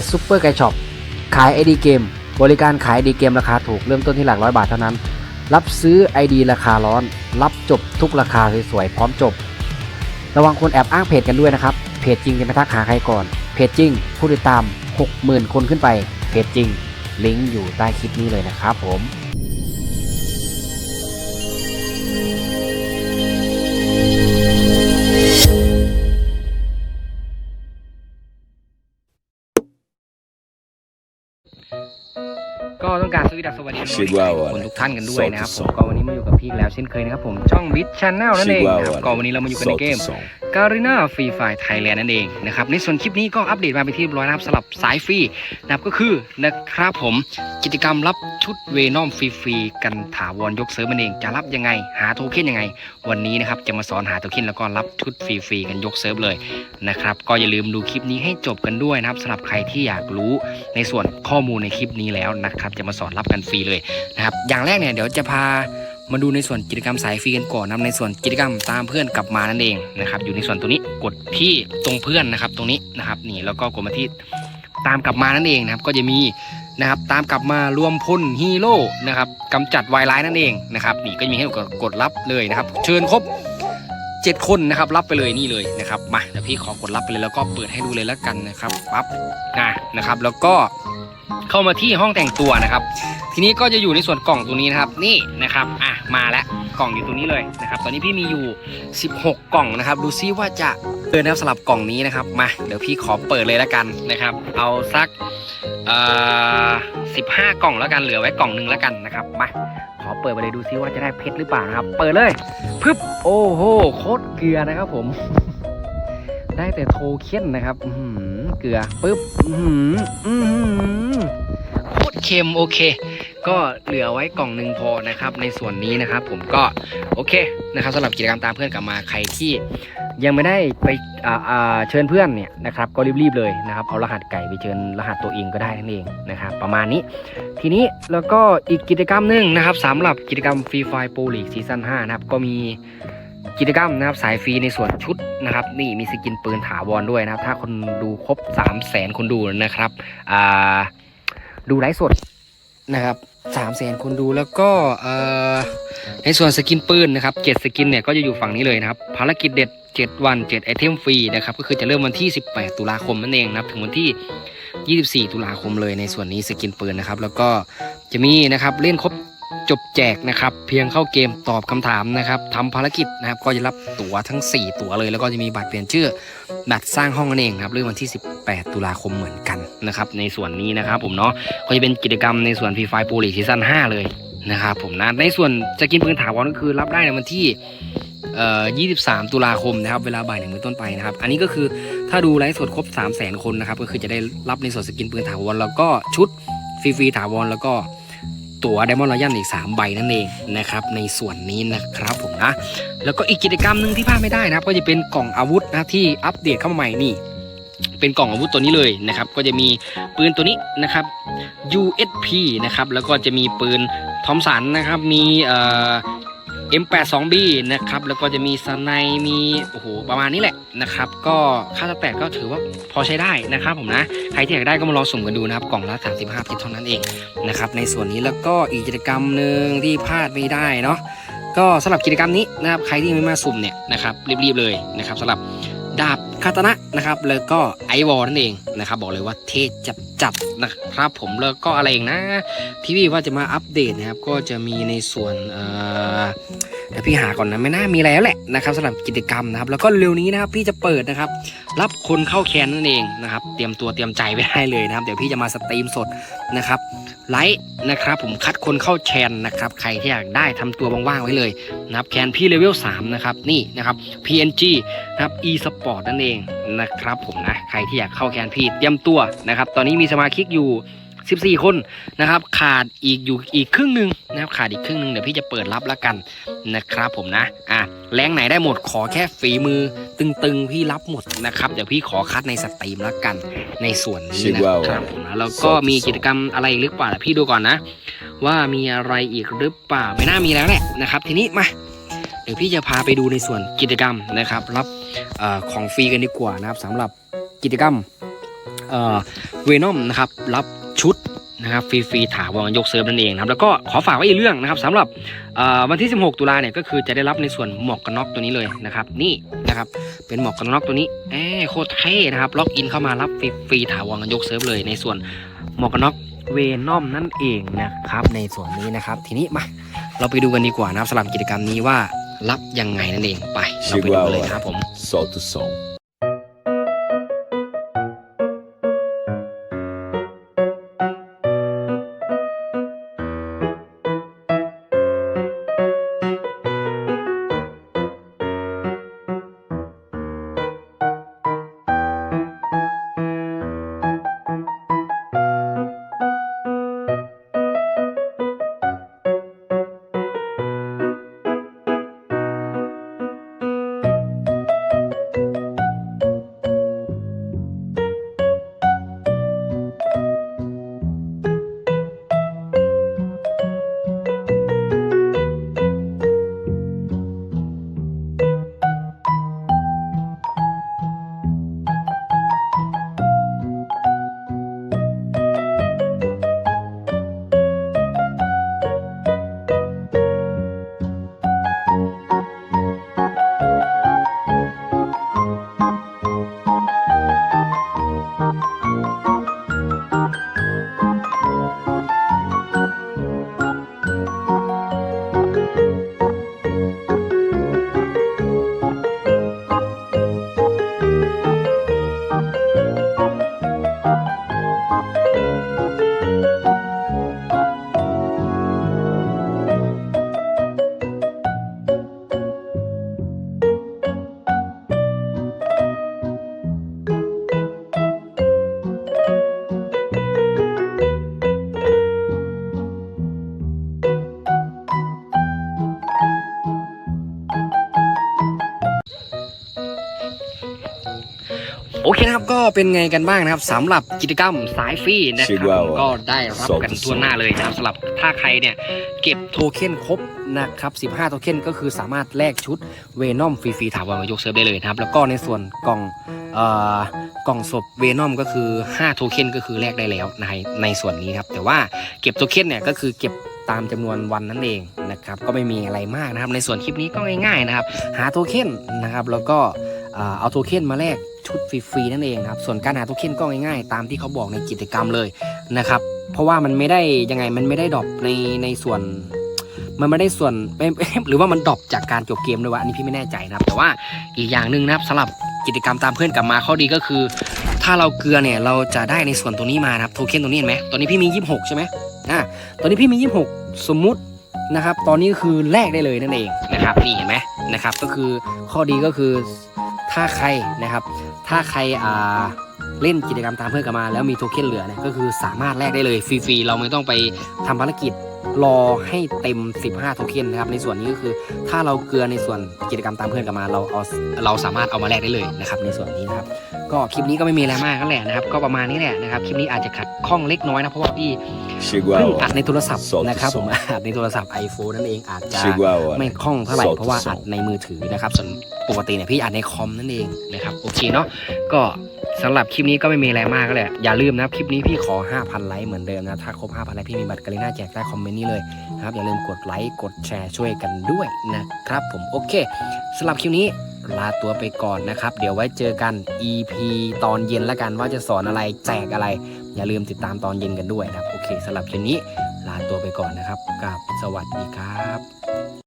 จซุปเปอร์ไกช็อปขายไอดีเกม บริการขายดีเกมราคาถูกเริ่มต้นที่หลักร้อยบาทเท่านั้น รับซื้อไอดีราคาร้อน รับจบทุกราคาสวยๆพร้อมจบ ระวังคนแอบอ้างเพจกันด้วยนะครับ เพจจริงจะไม่ทักหาใครก่อน เพจจริง ผู้ติดตาม 60,000 คนขึ้นไป เพจจริง ลิงก์อยู่ใต้คลิปนี้เลยนะครับผม วัสดีสวัสดีน้องชิวาๆวะคนทุกท่านกันด้วยนะครับผสมองก็วันนี้มาอยู่กับพี่อีกแล้วเช่นเคยนะครับผมช่องวิทช n แนลนั่นเองนะครับก็วันนี้เรามาอยู่กันในเกม การีนาฟรีไฟไทยแลนด์นั่นเองนะครับในส่วนคลิปนี้ก็อัปเดตมาเป็นที่เรียบร้อยนะครับสำหรับสายฟรีนะครับก็คือนะครับผมกิจกรรมรับชุดเวนอมฟรีๆกันถาวรยกเซิร์ฟมันเองจะรับยังไง หาโทเค็นยังไง วันนี้นะครับจะมาสอนหาโทเค็นแล้วก็รับชุดฟรีๆกันยกเซิร์ฟเลยนะครับก็อย่าลืมดูคลิปนี้ให้จบกันด้วยนะครับสำหรับใครที่อยากรู้ในส่วนข้อมูลในคลิปนี้แล้วนะครับจะมาสอนรับกันฟรีเลยนะครับอย่างแรกเนี่ยเดี๋ยวจะพา มาดูในส่วนกิจกรรมสายฟรีกันก่อนนะในส่วนกิจกรรมตามเพื่อนกลับมานั่นเองนะครับ อยู่ในส่วนตรงนี้กดที่ตรงเพื่อนนะครับ ตรงนี้นะครับนี่แล้วก็กดมาที่ตามกลับมานั่นเองนะครับ ก็จะมีนะครับ ตามกลับมารวมพลฮีโร่นะครับกำจัดวายร้ายนั่นเองนะครับ นี่ก็จะมีให้กดกดรับเลยนะครับ เชิญครบ7คนนะครับรับไปเลยนี่เลยนะครับมาเดี๋ยวพี่ขอกดรับไปเลยแล้วก็เปิดให้ดูเลยแล้วกันนะครับปั๊บอะนะครับ แล้วก็ เข้ามาที่ห้องแต่งตัวนะครับ ทีนี้ก็จะอยู่ในส่วนกล่องตรงนี้นะครับ นี่นะครับ อะ มาแล้วกล่องอยู่ตรงนี้เลยนะครับ ตอนนี้พี่มีอยู่ 16 กล่องนะครับ ดูซิว่าจะเปิดนะครับสำหรับกล่องนี้นะครับ มา เดี๋ยวพี่ขอเปิดเลยแล้วกันนะครับ เอาสักเอ่อ15กล่องแล้วกัน เหลือไว้กล่องหนึ่งแล้วกันนะครับ มา ขอเปิดไปเลยดูซิว่าจะได้เพชรหรือเปล่านะครับ เปิดเลย พึบ โอ้โห โคตรเกลือนะครับผม ได้แต่โทเค็นนะครับอืเกลือปึ๊บ อื้อ เค็มโอเค ก็เหลือไว้กล่องหนึ่งพอนะครับในส่วนนี้นะครับผมก็โอเคนะครับสำหรับกิจกรรมตามเพื่อนกลับมาใครที่ยังไม่ได้ไปเชิญเพื่อนเนี่ยนะครับก็รีบๆเลยนะครับเอารหัสไก่ไปเชิญรหัสตัวเองก็ได้นั่นเองนะครับประมาณนี้ ทีนี้แล้วก็อีกกิจกรรมหนึ่งนะครับสำหรับกิจกรรมฟรีไฟโปรลีกซีซั่น5นะครับก็มีกิจกรรมนะครับสายฟรีในส่วนชุดนะครับนี่มีสกินปืนถาวรด้วยนะครับ ถ้าคนดูครบ 3 0 0แสนคนดูนะครับอ่า ดูไลฟ์สดนะครับสามแสนคนดูแล้วก็ในส่วนสกินปืนนะครับเจ็ดสกินเนี่ยก็จะอยู่ฝั่งนี้เลยนะครับ ภารกิจเด็ด 7 วัน 7 ไอเทมฟรีนะครับก็คือจะเริ่มวันที่ 18 ตุลาคมนั่นเองนะครับถึงวันที่ 24 ตุลาคมเลยในส่วนนี้สกินปืนนะครับแล้วก็จะมีนะครับเล่นครบ จบแจกนะครับ เพียงเข้าเกมตอบคำถามนะครับทำภารกิจนะครับ ก็จะรับตั๋วทั้ง 4 ตั๋วเลย แล้วก็จะมีบัตรเปลี่ยนชื่อบัตรสร้างห้องนั่นเองครับเริ่มวันที่ 18 ตุลาคมเหมือนกันนะครับ ในส่วนนี้นะครับผมเนาะก็จะเป็นกิจกรรมในส่วนฟรีไฟโปรลีซีซั่น5 เลยนะครับผมนะในส่วนจะกินปืนถาวรก็คือรับได้ในวันที่เอ่อ23 ตุลาคมนะครับ เวลาบ่ายหนึ่งเป็นต้นไปนะครับ อันนี้ก็คือถ้าดูไลฟ์สดครบ 3 0 0 0 0 0 คนนะครับ ก็คือจะได้รับในส่วนสกินปืนถาวรแล้วก็ชุดฟรีๆถาวรแล้วก็ ตั๋วไดมอนด์รอยัลอีก 3 ใบนั่นเองนะครับในส่วนนี้นะครับผมนะ แล้วก็อีกกิจกรรมหนึ่งที่พลาดไม่ได้นะครับ ก็จะเป็นกล่องอาวุธนะที่อัปเดตเข้ามาใหม่นี่เป็นกล่องอาวุธตัวนี้เลยนะครับ ก็จะมีปืนตัวนี้นะครับ USP นะครับ แล้วก็จะมีปืนทอมสันนะครับ มีเอ่อ M82B นะครับแล้วก็จะมีสไนมีโอ้โหประมาณนี้แหละนะครับก็ค่าสแตทก็ถือว่าพอใช้ได้นะครับผมนะใครที่อยากได้ก็มาลองสุ่มกันดูนะครับกล่องละ 35เพชรเท่านั้นเองนะครับในส่วนนี้แล้วก็อีกกิจกรรมหนึ่งที่พลาดไม่ได้เนาะก็สำหรับกิจกรรมนี้นะครับใครที่ไม่มาสุ่มเนี่ยนะครับรีบๆเลยนะครับสำหรับ ดาบคาตานะนะครับ แล้วก็ไอวอลนั่นเองนะครับ บอกเลยว่าเทจัดจัดนะครับผมแล้วก็อะไรเองนะ ที่พี่ว่าจะมาอัปเดตนะครับ ก็จะมีในส่วนเอ่อ เดี๋ยวพี่หาก่อนนะไม่น่ามีอะไรแล้วแหละนะครับสำหรับกิจกรรมนะครับแล้วก็เร็วนี้นะครับพี่จะเปิดนะครับ รับคนเข้าแคนนั่นเองนะครับเตรียมตัวเตรียมใจไว้ให้เลยนะครับ เดี๋ยวพี่จะมาสตรีมสดนะครับไลฟ์นะครับผมคัดคนเข้าแชนนะครับใครที่อยากได้ทำตัวว่างๆไว้เลยนะครับแคนพี่เลเวล3นะครับนี่นะครับ PNG นะครับ e sport นั่นเองนะครับผมนะใครที่อยากเข้าแคนพี่เตรียมตัวนะครับตอนนี้มีสมาชิกอยู่ 14 คนนะครับ ขาดอีกอยู่อีกครึ่งหนึ่งนะครับขาดอีกครึ่งหนึ่งเดี๋ยวพี่จะเปิดรับแล้วกันนะครับผมนะอะแรงไหนได้หมดขอแค่ฝีมือ ตึงๆพี่รับหมดนะครับเดี๋ยวพี่ขอคัดในสตรีมแล้วกันในส่วนนี้นะครับผมนะแล้วก็มีกิจกรรมอะไรอีกหรือเปล่าเดี๋ยวพี่ดูก่อนนะ ว่ามีอะไรอีกหรือเปล่าไม่น่ามีแล้วแหละนะครับ ทีนี้มาเดี๋ยวพี่จะพาไปดูในส่วนกิจกรรมนะครับ รับเออของฟรีกันดีกว่านะครับสำหรับกิจกรรมเอ่อเวนอมนะครับรับ ชุดนะครับฟรีๆถาวรยกเซิร์ฟนั่นเองนะครับแล้วก็ขอฝากไว้อีกเรื่องนะครับสำหรับวันที่ 16 ตุลาเนี่ยก็คือจะได้รับในส่วนหมวกกันน็อกตัวนี้เลยนะครับนี่นะครับเป็นหมวกกันน็อกตัวนี้แอบโคตรเท่นะครับล็อกอินเข้ามารับฟรีๆถาวรยกเซิร์ฟเลยในส่วนหมวกกันน็อกเวนอมนั่นเองนะครับในส่วนนี้นะครับ ทีนี้มาเราไปดูกันดีกว่านะครับสำหรับกิจกรรมนี้ว่ารับยังไงนั่นเองไปเราไปดูกันเลยครับผม Solta o som. โอ เคนะครับก็เป็นไงกันบ้างนะครับสำหรับกิจกรรมสายฟรีนะครับชิวาผมวะก็ได้รับกันทั่วหน้าเลยนะครับสำหรับถ้าใครเนี่ยเก็บโทเค็นครบนะครับ15 โทเค็นก็คือสามารถแลกชุดเวนอมฟรีๆถาวรมายกเซิร์ฟได้เลยนะครับ แล้วก็ในส่วนกล่องเอ่อกล่องศพเวนอมก็คือ 5 โทเค็นก็คือแลกได้แล้วในในส่วนนี้ครับแต่ว่าเก็บโทเค็นเนี่ยก็คือเก็บตามจำนวนวันนั่นเองนะครับก็ไม่มีอะไรมากนะครับ ในส่วนคลิปนี้ก็ง่ายๆนะครับ หาโทเค็นนะครับแล้วก็อ่าเอาโทเค็นมาแลก ชุดฟรีๆนั่นเองนะครับ ส่วนการหาโทเค็นก็ง่ายๆ ตามที่เขาบอกในกิจกรรมเลยนะครับ เพราะว่ามันไม่ได้ยังไงมันไม่ได้ดรอปในในส่วน มันไม่ได้ส่วนไม่หรือว่ามันดรอปจากการจบเกมด้วยวะอันนี้พี่ไม่แน่ใจนะครับ แต่ว่าอีกอย่างหนึ่งนะครับสำหรับกิจกรรมตามเพื่อนกลับมาข้อดีก็คือ ถ้าเราเกลือเนี่ยเราจะได้ในส่วนตัวนี้มานะครับโทเค็นตัวนี้เห็นไหมตอนนี้พี่มี 26 ใช่ไหมอ่าตอนนี้พี่มี 26 สมมุตินะครับ ตอนนี้คือแลกได้เลยนั่นเองนะครับนี่เห็นไหมนะครับ ก็คือข้อดีก็คือ ถ้าใครนะครับ ถ้าใครอ่าเล่นกิจกรรมตามเพื่อนกันมา แล้วมีโทเค็นเหลือเนี่ยก็คือสามารถแลกได้เลยฟรีๆเราไม่ต้องไปทำภารกิจรอให้เต็ม 15 โทเค็นนะครับในส่วนนี้ก็คือถ้าเราเกลือในส่วนกิจกรรมตามเพื่อนกันมา เราเอาเราสามารถเอามาแลกได้เลยนะครับในส่วนนี้นะครับ ก็คลิปนี้ก็ไม่มีอะไรมากก็แหละนะครับ ก็ประมาณนี้แหละนะครับ คลิปนี้อาจจะขัดข้องเล็กน้อยนะ เพราะว่าพี่ Chegou เพิ่ง a อัด hora. ในโทรศัพท์ Solta o นะครับผม som. อัดในโทรศัพท์ iPhone นั่นเองอาจจะ Chegou a hora. ไม่คล่องเท่าไหร่ Solta เพราะว่า o som. อัดในมือถือนะครับส่วนปกติเนี่ยพี่อัดในคอมนั่นเองนะครับโอเคเนาะก็สำหรับคลิปนี้ก็ไม่มีอะไรมากก็แหละอย่าลืมนะครับคลิปนี้พี่ขอ 5,000 ไลค์เหมือนเดิมนะถ้าครบ 5,000 ไลค์พี่มีบัตรกาลิน่าแจกใต้คอมเมนต์นี้เลยนะครับอย่าลืมกดไลค์กดแชร์ช่วยกันด้วยนะครับผมโอเคสำหรับคลิปนี้ ลาตัวไปก่อนนะครับ เดี๋ยวไว้เจอกัน EP ตอนเย็นแล้วกันว่าจะสอนอะไรแจกอะไร อย่าลืมติดตามตอนเย็นกันด้วยนะครับ โอเคสำหรับคลิปนี้ลาตัวไปก่อนนะครับกับสวัสดีครับ